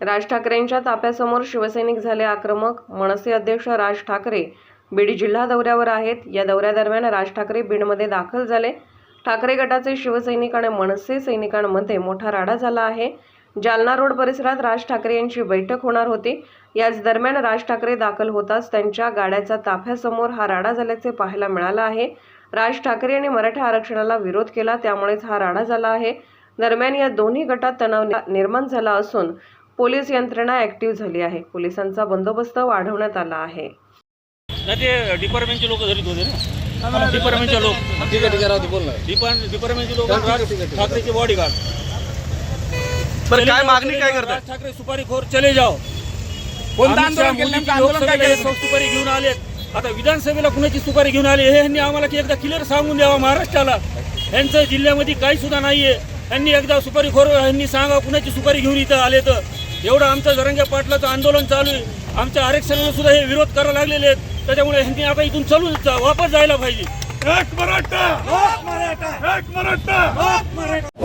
राज ठाकरेंच्या ताफ्यासमोर शिवसैनिक झाले आक्रमक. मनसे अध्यक्ष राज ठाकरे बीड जिल्हा दौऱ्यावर आहेत. या दौऱ्यादरम्यान राज ठाकरे बीडमध्ये दाखल झाले. ठाकरे गटाचे शिवसैनिक आणि मनसे सैनिकांमध्ये मोठा राडा झाला आहे. जालना रोड परिसरात राज ठाकरे यांची बैठक होणार होती. याच दरम्यान राज ठाकरे दाखल होताच त्यांच्या गाड्याच्या ताफ्यासमोर हा राडा झाल्याचे पाहायला मिळालं आहे. राज ठाकरे यांनी मराठा आरक्षणाला विरोध केला त्यामुळेच हा राडा झाला आहे. दरम्यान या दोन्ही गटात तणाव निर्माण झाला असून पोलीस यंत्रणा ऍक्टिव्ह झाली आहे. पोलिसांचा बंदोबस्त वाढवण्यात आला आहे. नाही ते डिपार्टमेंटचे लोक धरीत होते ना. डिपार्टमेंटचे लोक ठीक आहे ठीक आहे राहू दे बोल ना. डिपार्ट डिपार्टमेंटचे लोक ठीक आहे, राज ठीक आहे, ठीक आहे. ठाकरेचे बॉडीगार्ड बरं काय मागणी काय करताय? राज ठाकरे सुपारी खोर चले जाओ कोणतं आंदोलन केलं? सुपारी घेऊन आलेत. आता विधानसभेला कुणाची सुपारी घेऊन आले? हे यांनी आम्हाला की एकदा क्लिअर सांगून द्यावा महाराष्ट्राला. यांचं जिल्ह्यामध्ये काही सुद्धा नाहीये. यांनी एकदा सुपारी खोर यांनी सांगा कुणाची सुपारी घेऊन इथं आले तर एवढं आमचं जरंग्या पाटलाचं आंदोलन चालू आहे. आमच्या आरक्षणाला सुद्धा हे विरोध करायला लागलेले आहेत. त्याच्यामुळे यांनी आता इथून चलून जा- वापस जायला पाहिजे. एक मराठा! एक मराठा! एक मराठा!